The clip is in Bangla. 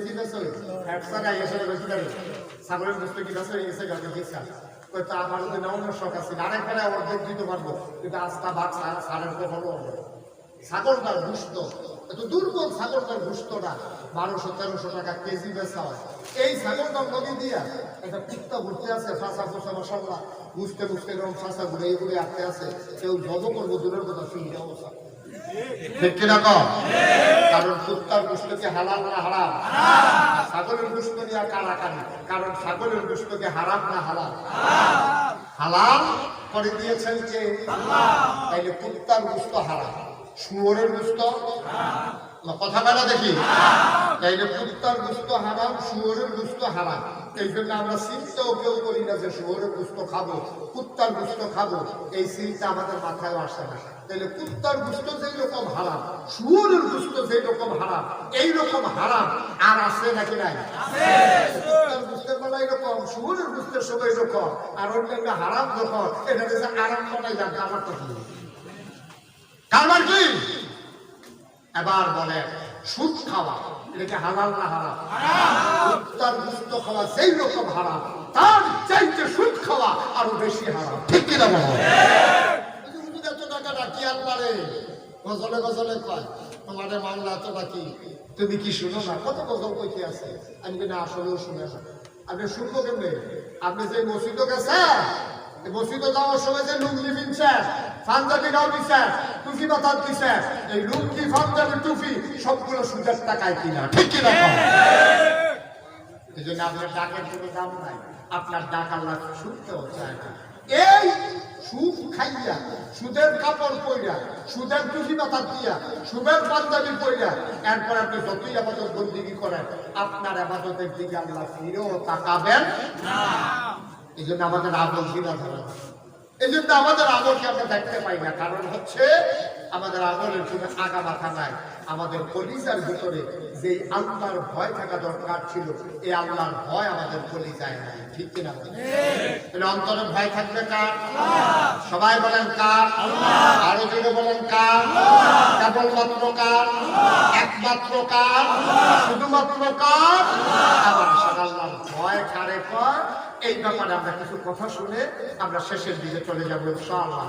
বেশি বেশ একশো গাই এসে বেশি দেবে ছাগলের গোস্ত কি বেশ গাড়ি দিচ্ছা ওই আমার যদি অন্য শখ আছে। আরেকবারে অর্ধেক দিতে পারব কিন্তু আস্তা ভাগ সারের কখনো ছাগলটার গুস্ত এত দুর্বল ছাগলটার গুস্তটা বারোশো তেরোশো টাকা কেজি বেচা হয়। এই ছাগলটার নদী দিয়া একটা কুত্তা ঘুরতে আছে ফাঁসা ফোসা মশাল্লা। বুঝতে বুঝতে এরকম ফাঁসা ঘুরে এইগুলি আটকে আছে কেউ জব করব দূরের কথা শুনি অবস্থা। ঠিক কিনা কম কারণ কুত্তার গুস্তকে হালাল না হারাম? ছাগলের গুস্ত নিয়ে কারাকারি কারণ ছাগলের গুস্তকে হারাম না হালাল? হালাল করে দিয়েছেন যে তাইলে কুত্তার গুস্ত হারাম। শুয়োরের গুস্ত কথা দেখি। তাইলে কুত্তার গুস্ত হারাম শুয়োরের গুস্ত হারাম এই জন্য আমরা চিন্তাও কেউ করি না যে শুয়োরের গুস্ত খাব কুত্তার গুস্ত খাব। এই চিন্তা আমাদের মাথায় আসে না। তাহলে কুত্তার গুস্ত যেই রকম হারাম শুয়োরের গুস্ত যেই রকম হারাম এই রকম হারাম আর আছে নাকি নাই? কুত্তার গুস্তের বেলা এরকম শুয়োরের গুস্তের সময় এরকম আর অন্যান্য হারাম যখন এটা আরাম করাই যাবে আমার তো কি কারবার কি? এবার বলে সুদ খাওয়া এটাকে হালাল না হারাম! কুত্তার গুস্ত খাওয়া যেই রকম হারাম। তার চাইতে সুদ খাওয়া আরও বেশি হারাম। ঠিক কিনা বলো? এত টাকা ডাকি আনবারে গজলে গজলে কয় তোমাদের মামলা এত ডাকি তুমি কি শুনো না? কত গজল কইতে আছে? আমি কিনা আসলেও শুনে না। আপনি শুনব কেমনে? আপনি যে মসজিদে গেছেন এই মসজিদে যাওয়ার সময় যে লুঙ্গি পিনছেন পাঞ্জাবি গাও দিচ্ছেন টুপি দিচ্ছেন এই লুঙ্গি সবগুলো সুদের টাকায় কিনা, ঠিক কিনা এই জন্য আপনার ডাকের দাম নাই, আপনার ডাক আল্লাহ চায় না। এই সুদ খাইয়া, সুদের কাপড় পইরা, সুদের টুপি মাথা দিয়া, সুদের পাঞ্জাবি পইরা, এরপর আপনি যতই আবাদত বন্দিগি করেন, আপনার আবাদতের দিকে আল্লাহ ফিরেও তাকাবেন এই জন্য আমাদের ফিরা ধরা এই জন্য আমাদের আমলকে আমরা দেখতে পাই না। কারণ হচ্ছে আমাদের আমলের কোনো আগা মাথা নাই। আমাদের কলিজার ভিতরে যে আল্লাহর ভয় থাকা দরকার ছিল, এই আল্লাহর ভয় আমাদের কলিজায় নাই। ঠিক কিনা? তাহলে অন্তরে ভয় থাকবে কার? সবাই বলেন কার? আরও জোরে বলেন কার? কেবলমাত্র কার? একমাত্র কার? শুধুমাত্র কার? আবার আল্লাহর ভয় কারে কর এই ব্যাপারে আমরা কিছু কথা শুনে আমরা শেষের দিকে চলে যাব ইনশাআল্লাহ।